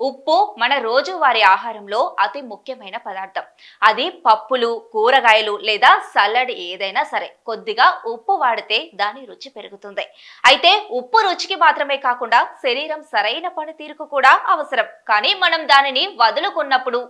ఉప్పు మన రోజువారీ ఆహారంలో అతి ముఖ్యమైన పదార్థం. అది పప్పులు కూరగాయలు లేదా సలాడ్ ఏదైనా సరే. కొద్దిగా ఉప్పు వాడితే దాని రుచి పెరుగుతుంది. అయితే ఉప్పు రుచికి మాత్రమే కాకుండా శరీరం సరైన పనితీరుకు కూడా అవసరం. కానీ మనం దానిని వదులుకున్నప్పుడు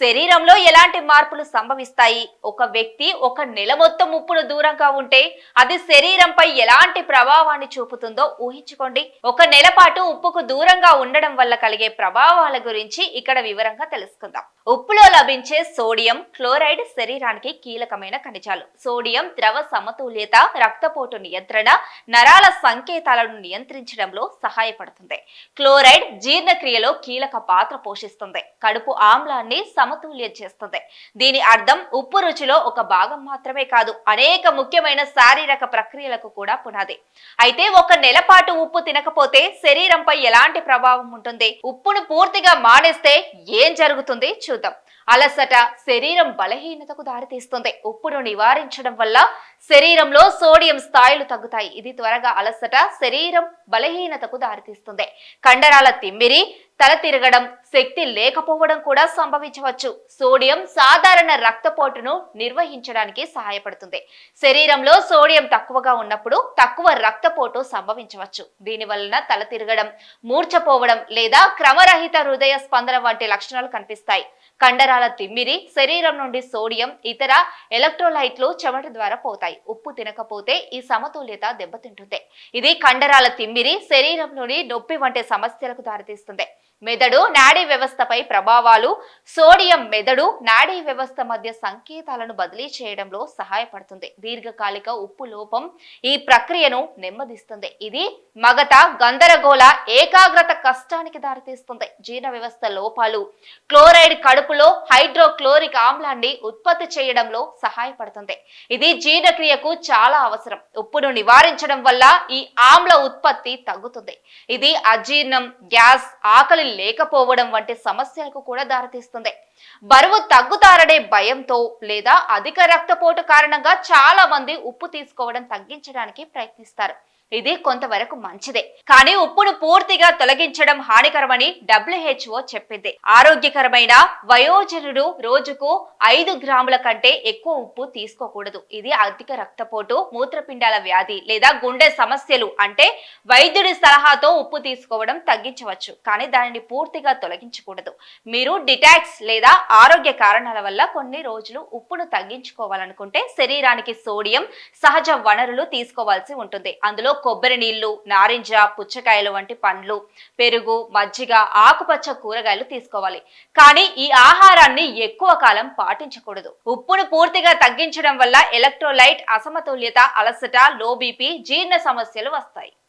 శరీరంలో ఎలాంటి మార్పులు సంభవిస్తాయి? ఒక వ్యక్తి ఒక నెల మొత్తం ఉప్పును దూరంగా ఉంటే అది శరీరంపై ఎలాంటి ప్రభావాన్ని చూపుతుందో ఊహించుకోండి. ఒక నెల పాటు ఉప్పుకు దూరంగా ఉండడం వల్ల కలిగే ప్రభావం ప్రభావాల గురించి ఇక్కడ వివరంగా తెలుసుకుందాం. ఉప్పులో లభించే సోడియం క్లోరైడ్ శరీరానికి కీలకమైన ఖనిజాలు. సోడియం ద్రవ సమతుల్యత రక్తపోటు నియంత్రణ నరాల సంకేతాలను నియంత్రించడంలో సహాయపడుతుంది. క్లోరైడ్ జీర్ణక్రియలో కీలక పాత్ర పోషిస్తుంది. కడుపు ఆమ్లాన్ని సమతుల్యం చేస్తుంది. దీని అర్థం ఉప్పు రుచిలో ఒక భాగం మాత్రమే కాదు అనేక ముఖ్యమైన శారీరక ప్రక్రియలకు కూడా పునాది. అయితే ఒక నెల పాటు ఉప్పు తినకపోతే శరీరంపై ఎలాంటి ప్రభావం ఉంటుంది? ఉప్పును పూర్తిగా మానేస్తే ఏం జరుగుతుంది చూద్దాం. అలసట శరీరం బలహీనతకు దారితీస్తుంది. ఉప్పును నివారించడం వల్ల శరీరంలో సోడియం స్థాయిలు తగ్గుతాయి. ఇది త్వరగా అలసట శరీరం బలహీనతకు దారితీస్తుంది. కండరాల తిమ్మిరి తల తిరగడం శక్తి లేకపోవడం కూడా సంభవించవచ్చు. సోడియం సాధారణ రక్తపోటును నిర్వహించడానికి సహాయపడుతుంది. శరీరంలో సోడియం తక్కువగా ఉన్నప్పుడు తక్కువ రక్తపోటు సంభవించవచ్చు. దీని వలన తల తిరగడం మూర్చపోవడం లేదా క్రమరహిత హృదయ స్పందన వంటి లక్షణాలు కనిపిస్తాయి. కండరాల తిమ్మిరి శరీరం నుండి సోడియం ఇతర ఎలక్ట్రోలైట్లు చెమట ద్వారా పోతాయి. ఉప్పు తినకపోతే ఈ సమతుల్యత దెబ్బతింటుంది. ఇది కండరాల తిమ్మిరి శరీరంలోని నొప్పి వంటి సమస్యలకు దారితీస్తుంది. మెదడు నాడీ వ్యవస్థపై ప్రభావాలు సోడియం మెదడు నాడీ వ్యవస్థ మధ్య సంకేతాలను బదిలీ చేయడంలో సహాయపడుతుంది. దీర్ఘకాలిక ఉప్పు లోపం ఈ ప్రక్రియను నెమ్మదిస్తుంది. ఇది మగత గందరగోళ ఏకాగ్రత కష్టానికి దారితీస్తుంది. జీర్ణ వ్యవస్థ లోపాలు క్లోరైడ్ కడుపులో హైడ్రోక్లోరిక్ ఆమ్లాన్ని ఉత్పత్తి చేయడంలో సహాయపడుతుంది. ఇది జీర్ణక్రియకు చాలా అవసరం. ఉప్పును నివారించడం వల్ల ఈ ఆమ్ల ఉత్పత్తి తగ్గుతుంది. ఇది అజీర్ణం గ్యాస్ ఆకలి లేకపోవడం వంటి సమస్యలకు కూడా దారితీస్తుంది. బరువు తగ్గుతారనే భయంతో లేదా అధిక రక్తపోటు కారణంగా చాలా మంది ఉప్పు తీసుకోవడం తగ్గించడానికి ప్రయత్నిస్తారు. ఇది కొంతవరకు మంచిదే. కానీ ఉప్పును పూర్తిగా తొలగించడం హానికరమని డబ్ల్యూహెచ్ఓ చెప్పింది. ఆరోగ్యకరమైన వయోజనుడు రోజుకు ఐదు గ్రాముల కంటే ఎక్కువ ఉప్పు తీసుకోకూడదు. ఇది అధిక రక్తపోటు మూత్రపిండాల వ్యాధి లేదా గుండె సమస్యలు అంటే వైద్యుడి సలహాతో ఉప్పు తీసుకోవడం తగ్గించవచ్చు. కానీ దానిని పూర్తిగా తొలగించకూడదు. మీరు డిటాక్స్ లేదా ఆరోగ్య కారణాల వల్ల కొన్ని రోజులు ఉప్పును తగ్గించుకోవాలనుకుంటే శరీరానికి సోడియం సహజ వనరులు తీసుకోవాల్సి ఉంటుంది. అందులో కొబ్బరి నీళ్ళు నారింజ పుచ్చకాయలు వంటి పండ్లు పెరుగు మజ్జిగ ఆకుపచ్చ కూరగాయలు తీసుకోవాలి. కానీ ఈ ఆహారాన్ని ఎక్కువ కాలం పాటించకూడదు. ఉప్పును పూర్తిగా తగ్గించడం వల్ల ఎలక్ట్రోలైట్ అసమతుల్యత అలసట లో బీపీ జీర్ణ సమస్యలు వస్తాయి.